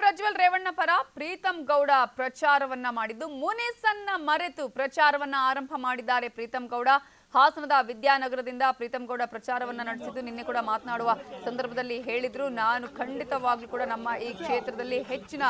ಪ್ರಜ್ವಲ್ ರೇವಣ್ಣ ಪರ ಪ್ರೀತಂ ಗೌಡ ಪ್ರಚಾರವನ್ನ ಮಾಡಿದ್ದು ಮುನಿಸನ್ನ ಮರೆತು ಪ್ರಚಾರವನ್ನ ಆರಂಭ ಮಾಡಿದ್ದಾರೆ ಪ್ರೀತಂ ಗೌಡ. ಹಾಸನದ ವಿದ್ಯಾನಗರದಿಂದ ಪ್ರೀತಂ ಗೌಡ ಪ್ರಚಾರವನ್ನ ನಡೆಸಿದ್ದು ನಿನ್ನೆ ಕೂಡ ಮಾತನಾಡುವ ಸಂದರ್ಭದಲ್ಲಿ ಹೇಳಿದ್ರು. ನಾನು ಖಂಡಿತವಾಗ್ಲೂ ಕೂಡ ನಮ್ಮ ಈ ಕ್ಷೇತ್ರದಲ್ಲಿ ಹೆಚ್ಚಿನ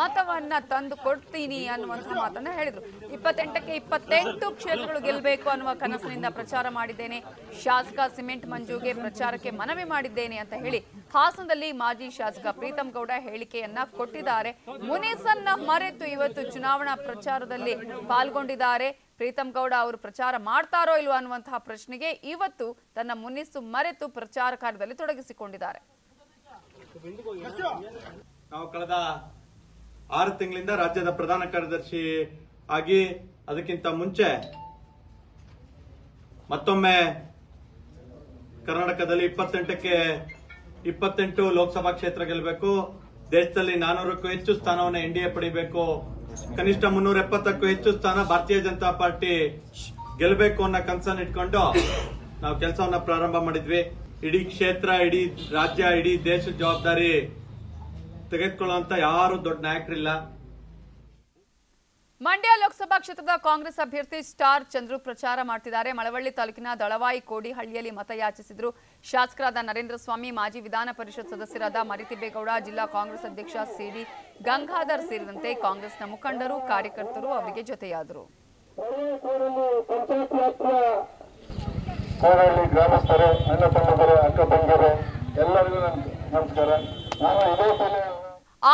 ಮತವನ್ನ ತಂದು ಕೊಡ್ತೀನಿ ಅನ್ನುವಂತಹ ಮಾತನ್ನ ಹೇಳಿದ್ರು. ಇಪ್ಪತ್ತೆಂಟಕ್ಕೆ ಇಪ್ಪತ್ತೆಂಟು ಕ್ಷೇತ್ರಗಳು ಗೆಲ್ಲಬೇಕು ಅನ್ನುವ ಕನಸಿನಿಂದ ಪ್ರಚಾರ ಮಾಡಿದ್ದೇನೆ. ಶಾಸಕ ಸಿಮೆಂಟ್ ಮಂಜುಗೆ ಪ್ರಚಾರಕ್ಕೆ ಮನವಿ ಮಾಡಿದ್ದೇನೆ ಅಂತ ಹೇಳಿ ಹಾಸನದಲ್ಲಿ ಮಾಜಿ ಶಾಸಕ ಪ್ರೀತಂ ಗೌಡ ಹೇಳಿಕೆಯನ್ನ ಕೊಟ್ಟಿದ್ದಾರೆ. ಮುನೀಸನ್ನ ಮರೆತು ಇವತ್ತು ಚುನಾವಣಾ ಪ್ರಚಾರದಲ್ಲಿ ಪಾಲ್ಗೊಂಡಿದ್ದಾರೆ. ಪ್ರೀತಂ ಗೌಡ ಅವರು ಪ್ರಚಾರ ಮಾಡ್ತಾರೋ ಇಲ್ವೋ ಅನ್ನುವಂತಹ ಪ್ರಶ್ನೆಗೆ ಇವತ್ತು ತನ್ನ ಮುನಿಸು ಮರೆತು ಪ್ರಚಾರ ಕಾರ್ಯದಲ್ಲಿ ತೊಡಗಿಸಿಕೊಂಡಿದ್ದಾರೆ. ನಾವು ಕಳೆದ ಆರು ತಿಂಗಳಿಂದ ರಾಜ್ಯದ ಪ್ರಧಾನ ಕಾರ್ಯದರ್ಶಿ ಆಗಿ ಅದಕ್ಕಿಂತ ಮುಂಚೆ ಮತ್ತೊಮ್ಮೆ ಕರ್ನಾಟಕದಲ್ಲಿ ಇಪ್ಪತ್ತೆಂಟಕ್ಕೆ ಇಪ್ಪತ್ತೆಂಟು ಲೋಕಸಭಾ ಕ್ಷೇತ್ರ ಗೆಲ್ಲಬೇಕು, ದೇಶದಲ್ಲಿ ನಾನೂರಕ್ಕೂ ಹೆಚ್ಚು ಸ್ಥಾನವನ್ನು ಎನ್ ಡಿ ಪಡಿಬೇಕು ಕನಿಷ್ಠ ಮುನ್ನೂರ ಎಪ್ಪತ್ತಕ್ಕೂ ಹೆಚ್ಚು ಸ್ಥಾನ ಭಾರತೀಯ ಜನತಾ ಪಾರ್ಟಿ ಗೆಲ್ಲಬೇಕು ಅನ್ನೋ ಕನ್ಸರ್ನ್ ಇಟ್ಕೊಂಡು ನಾವು ಕೆಲಸವನ್ನ ಪ್ರಾರಂಭ ಮಾಡಿದ್ವಿ. ಇಡೀ ಕ್ಷೇತ್ರ, ಇಡೀ ರಾಜ್ಯ, ಇಡೀ ದೇಶದ ಜವಾಬ್ದಾರಿ ತೆಗೆದುಕೊಳ್ಳುವಂತ ಯಾರು ದೊಡ್ಡ ನಾಯಕರಿಲ್ಲ. ಮಂಡ್ಯ ಲೋಕಸಭಾ ಕ್ಷೇತ್ರದ ಕಾಂಗ್ರೆಸ್ ಅಭ್ಯರ್ಥಿ ಸ್ಟಾರ್ ಚಂದ್ರು ಪ್ರಚಾರ ಮಾಡ್ತಿದ್ದಾರೆ. ಮಳವಳ್ಳಿ ತಾಲೂಕಿನ ದಳವಾಯಿ ಕೋಡಿಹಳ್ಳಿಯಲ್ಲಿ ಮತಯಾಚಿಸಿದ್ರು. ಶಾಸಕರಾದ ನರೇಂದ್ರ ಸ್ವಾಮಿ, ಮಾಜಿ ವಿಧಾನ ಪರಿಷತ್ ಸದಸ್ಯರಾದ ಮರಿತಿಬ್ಬೇಗೌಡ ಜಿಲ್ಲಾ ಕಾಂಗ್ರೆಸ್ ಅಧ್ಯಕ್ಷ ಸಿಡಿ ಗಂಗಾಧರ್ ಸೇರಿದಂತೆ ಕಾಂಗ್ರೆಸ್ನ ಮುಖಂಡರು, ಕಾರ್ಯಕರ್ತರು ಅವರಿಗೆ ಜೊತೆಯಾದರು. ಗ್ರಾಮಸ್ಥರು ಎಲ್ಲರಿಗೂ ನಮಸ್ಕಾರ.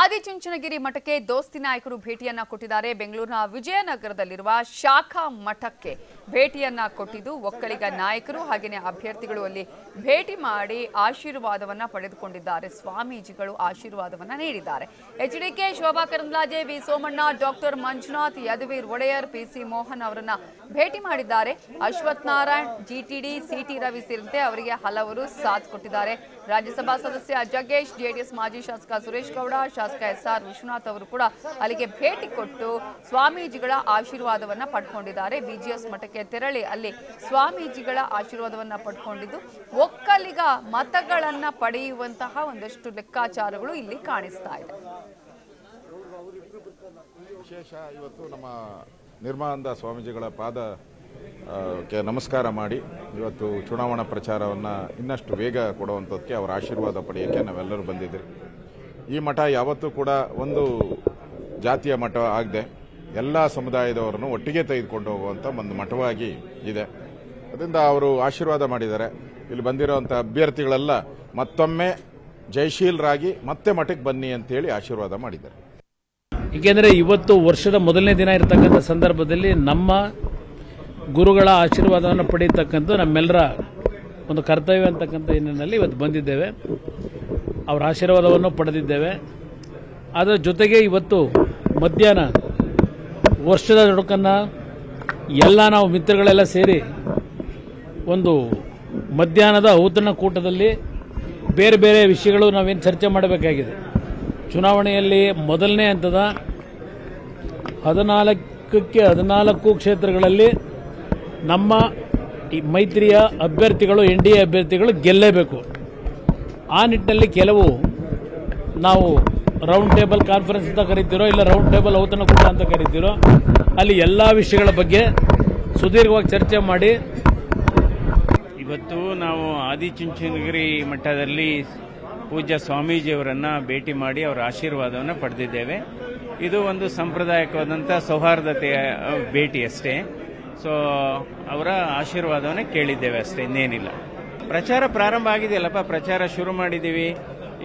ಆದಿಚುಂಚನಗಿರಿ ಮಠಕ್ಕೆ ದೋಸ್ತಿ ನಾಯಕರು ಭೇಟಿಯನ್ನ ಕೊಟ್ಟಿದ್ದಾರೆ. ಬೆಂಗಳೂರಿನ ವಿಜಯನಗರದಲ್ಲಿರುವ ಶಾಖಾ ಮಠಕ್ಕೆ ಭೇಟಿಯನ್ನ ಕೊಟ್ಟಿದ್ದು ಒಕ್ಕಲಿಗ ನಾಯಕರು. ಹಾಗೆಯೇ ಅಭ್ಯರ್ಥಿಗಳು ಅಲ್ಲಿ ಭೇಟಿ ಮಾಡಿ ಆಶೀರ್ವಾದವನ್ನ ಪಡೆದುಕೊಂಡಿದ್ದಾರೆ. ಸ್ವಾಮೀಜಿಗಳು ಆಶೀರ್ವಾದವನ್ನ ನೀಡಿದ್ದಾರೆ. H D K Shobha Karandlaje, V Somanna, doctor Manjunath, Yaduveer Odeyar P C Mohan ಅವರನ್ನ ಭೇಟಿ ಮಾಡಿದ್ದಾರೆ. Ashwath Narayan G T D C T Ravi ಸೇರಿದಂತೆ ಅವರಿಗೆ ಹಲವರು ಸಾಥ್ ಕೊಟ್ಟಿದ್ದಾರೆ. ರಾಜ್ಯಸಭಾ ಸದಸ್ಯ ಜಗ್ಗೇಶ್ ಜೆಡಿಎಸ್ ಮಾಜಿ ಶಾಸಕ ಸುರೇಶ್ ಗೌಡ ಶಾಸಕ ಎಸ್ ಆರ್ ವಿಶ್ವನಾಥ್ ಅವರು ಕೂಡ ಅಲ್ಲಿಗೆ ಭೇಟಿ ಕೊಟ್ಟು ಸ್ವಾಮೀಜಿಗಳ ಆಶೀರ್ವಾದವನ್ನ ಪಡ್ಕೊಂಡಿದ್ದಾರೆ. ಬಿಜಿಎಸ್ ಮಠಕ್ಕೆ ತೆರಳಿ ಅಲ್ಲಿ ಸ್ವಾಮೀಜಿಗಳ ಆಶೀರ್ವಾದವನ್ನ ಪಡ್ಕೊಂಡಿದ್ದು ಒಕ್ಕಲಿಗ ಮತಗಳನ್ನ ಪಡೆಯುವಂತಹ ಒಂದಷ್ಟು ಲೆಕ್ಕಾಚಾರಗಳು ಇಲ್ಲಿ ಕಾಣಿಸ್ತಾ ಇದೆ. ವಿಶೇಷ ಇವತ್ತು ನಮ್ಮ ನಿರ್ಮಾನಂದ ಸ್ವಾಮೀಜಿಗಳ ಪಾದ ನಮಸ್ಕಾರ ಮಾಡಿ. ಇವತ್ತು ಚುನಾವಣಾ ಪ್ರಚಾರವನ್ನು ಇನ್ನಷ್ಟು ವೇಗ ಕೊಡುವಂಥದ್ದಕ್ಕೆ ಅವರ ಆಶೀರ್ವಾದ ಪಡೆಯೋಕ್ಕೆ ನಾವೆಲ್ಲರೂ ಬಂದಿದ್ದೀರಿ. ಈ ಮಠ ಯಾವತ್ತೂ ಕೂಡ ಒಂದು ಜಾತಿಯ ಮಠ ಆಗದೆ ಎಲ್ಲ ಸಮುದಾಯದವರನ್ನು ಒಟ್ಟಿಗೆ ತೆಗೆದುಕೊಂಡು ಹೋಗುವಂಥ ಒಂದು ಮಠವಾಗಿ ಇದೆ. ಅದರಿಂದ ಅವರು ಆಶೀರ್ವಾದ ಮಾಡಿದ್ದಾರೆ. ಇಲ್ಲಿ ಬಂದಿರುವಂಥ ಅಭ್ಯರ್ಥಿಗಳೆಲ್ಲ ಮತ್ತೊಮ್ಮೆ ಜಯಶೀಲರಾಗಿ ಮತ್ತೆ ಮಠಕ್ಕೆ ಬನ್ನಿ ಅಂತೇಳಿ ಆಶೀರ್ವಾದ ಮಾಡಿದ್ದಾರೆ. ಏಕೆಂದರೆ ಇವತ್ತು ವರ್ಷದ ಮೊದಲನೇ ದಿನ ಇರತಕ್ಕಂಥ ಸಂದರ್ಭದಲ್ಲಿ ನಮ್ಮ ಗುರುಗಳ ಆಶೀರ್ವಾದವನ್ನು ಪಡೆಯತಕ್ಕಂಥ ನಮ್ಮೆಲ್ಲರ ಒಂದು ಕರ್ತವ್ಯ ಅಂತಕ್ಕಂಥ ಹಿನ್ನೆಲೆಯಲ್ಲಿ ಇವತ್ತು ಬಂದಿದ್ದೇವೆ. ಅವರ ಆಶೀರ್ವಾದವನ್ನು ಪಡೆದಿದ್ದೇವೆ. ಅದರ ಜೊತೆಗೆ ಇವತ್ತು ಮಧ್ಯಾಹ್ನ ವರ್ಷದ ನಡುಕನ್ನು ಎಲ್ಲ ನಾವು ಮಿತ್ರಗಳೆಲ್ಲ ಸೇರಿ ಒಂದು ಮಧ್ಯಾಹ್ನದ ಔತಣ ಕೂಟದಲ್ಲಿ ಬೇರೆ ಬೇರೆ ವಿಷಯಗಳು ನಾವೇನು ಚರ್ಚೆ ಮಾಡಬೇಕಾಗಿದೆ. ಚುನಾವಣೆಯಲ್ಲಿ ಮೊದಲನೇ ಹಂತದ ಹದಿನಾಲ್ಕಕ್ಕೆ ಹದಿನಾಲ್ಕು ಕ್ಷೇತ್ರಗಳಲ್ಲಿ ನಮ್ಮ ಈ ಮೈತ್ರಿಯ ಅಭ್ಯರ್ಥಿಗಳು, ಎನ್ ಡಿ ಎ ಅಭ್ಯರ್ಥಿಗಳು ಗೆಲ್ಲೇಬೇಕು. ಆ ನಿಟ್ಟಿನಲ್ಲಿ ಕೆಲವು ನಾವು ರೌಂಡ್ ಟೇಬಲ್ ಕಾನ್ಫರೆನ್ಸ್ ಅಂತ ಕರಿತೀರೋ ಇಲ್ಲ ರೌಂಡ್ ಟೇಬಲ್ ಔತಣ ಕೂಟ ಅಂತ ಕರಿತೀರೋ, ಅಲ್ಲಿ ಎಲ್ಲ ವಿಷಯಗಳ ಬಗ್ಗೆ ಸುದೀರ್ಘವಾಗಿ ಚರ್ಚೆ ಮಾಡಿ ಇವತ್ತು ನಾವು ಆದಿಚುಂಚನಗಿರಿ ಮಠದಲ್ಲಿ ಪೂಜ್ಯ ಸ್ವಾಮೀಜಿಯವರನ್ನು ಭೇಟಿ ಮಾಡಿ ಅವರ ಆಶೀರ್ವಾದವನ್ನು ಪಡೆದಿದ್ದೇವೆ. ಇದು ಒಂದು ಸಾಂಪ್ರದಾಯಿಕವಾದಂಥ ಸೌಹಾರ್ದತೆಯ ಭೇಟಿ ಅಷ್ಟೇ. ಸೊ ಅವರ ಆಶೀರ್ವಾದವನ್ನು ಕೇಳಿದ್ದೇವೆ ಅಷ್ಟೇ, ಇನ್ನೇನಿಲ್ಲ. ಪ್ರಚಾರ ಪ್ರಾರಂಭ ಆಗಿದೆಯಲ್ಲಪ್ಪ, ಪ್ರಚಾರ ಶುರು ಮಾಡಿದ್ದೀವಿ.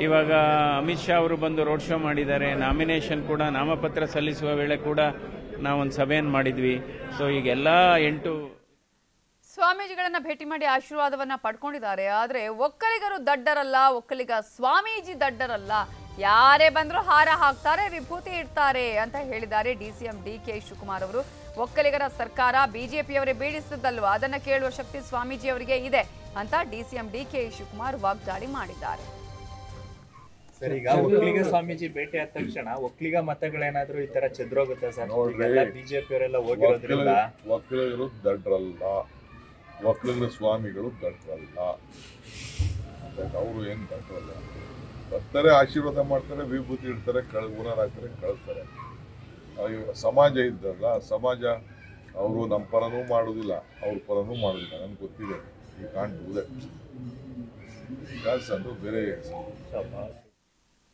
ಇವಾಗ ಅಮಿತ್ ಶಾ ಅವರು ಬಂದು ರೋಡ್ ಶೋ ಮಾಡಿದ್ದಾರೆ. ನಾಮಿನೇಷನ್ ಕೂಡ, ನಾಮಪತ್ರ ಸಲ್ಲಿಸುವ ವೇಳೆ ಕೂಡ ನಾವೊಂದು ಸಭೆಯನ್ನು ಮಾಡಿದ್ವಿ. ಸೊ ಈಗ ಎಲ್ಲ ಎಂಟು ಸ್ವಾಮೀಜಿಗಳನ್ನ ಭೇಟಿ ಮಾಡಿ ಆಶೀರ್ವಾದವನ್ನ ಪಡ್ಕೊಂಡಿದ್ದಾರೆ. ಆದ್ರೆ ಒಕ್ಕಲಿಗರು ದಡ್ಡರಲ್ಲ, ಒಕ್ಕಲಿಗ ಸ್ವಾಮೀಜಿ ದಡ್ಡರಲ್ಲ. ಯಾರೇ ಬಂದರೂ ಹಾರ ಹಾಕ್ತಾರೆ, ವಿಭೂತಿ ಇಡ್ತಾರೆ ಅಂತ ಹೇಳಿದ್ದಾರೆ ಡಿಸಿಎಂ ಡಿ ಕೆ ಶಿವಕುಮಾರ್ ಅವರು. ಒಕ್ಕಲಿಗರ ಸರ್ಕಾರ ಬಿಜೆಪಿಯವರೇ ಬೀಳಿಸಿದ್ದಲ್ವಾ? ಅದನ್ನ ಕೇಳುವ ಶಕ್ತಿ ಸ್ವಾಮೀಜಿ ಅವರಿಗೆ ಇದೆ ಅಂತ ಡಿಸಿಎಂ ಡಿ ಕೆ ಶಿವಕುಮಾರ್ ವಾಗ್ದಾಳಿ ಮಾಡಿದ್ದಾರೆ. ಸರ್ ಈಗ ಒಕ್ಕಲಿಗ ಸ್ವಾಮೀಜಿ ಭೇಟಿ ಆದ ತಕ್ಷಣ ಒಕ್ಕಲಿಗ ಮತಗಳೇನಾದ್ರೂ ಈ ತರ ಚದ್ರೋಗುತ್ತೆ ಸರ್? ನೋಡ್ರಿ. ಈಗೆಲ್ಲ ಬಿಜೆಪಿ ಅವರೆಲ್ಲ ಹೋಗಿರೋದ್ರಿಂದ ಒಕ್ಕಲಿಗ- ಒಕ್ಕಲಿಗರು ದಡ್ರಲ್ಲ. ಒಕ್ಕಲಿಗರ ಸ್ವಾಮಿಗಳು ದಡ್ರಲ್ಲ. ಅವರು ಏನು ದಡ್ರಲ್ಲ? ಬರ್ತಾರೆ ಆಶೀರ್ವಾದ ಮಾಡ್ತಾರೆ ವಿಭೂತಿ ಇಡ್ತಾರೆ ಕಳ್ ಊರಾರ್ ಹಾಕ್ತಾರೆ ಕಳಿಸ್ತಾರೆ. ಸಮಾಜ ಇದ್ದಲ್ಲ, ಸಮಾಜ ಅವರು ನಮ್ಮ ಪರನೂ ಮಾಡೋದಿಲ್ಲ, ಅವ್ರ ಪರನೂ ಮಾಡೋದಿಲ್ಲ, ನನಗೆ ಗೊತ್ತಿದೆ. ಈ ಕಾಂಟ್ ದಟ್ ಅದು ಬೇರೆ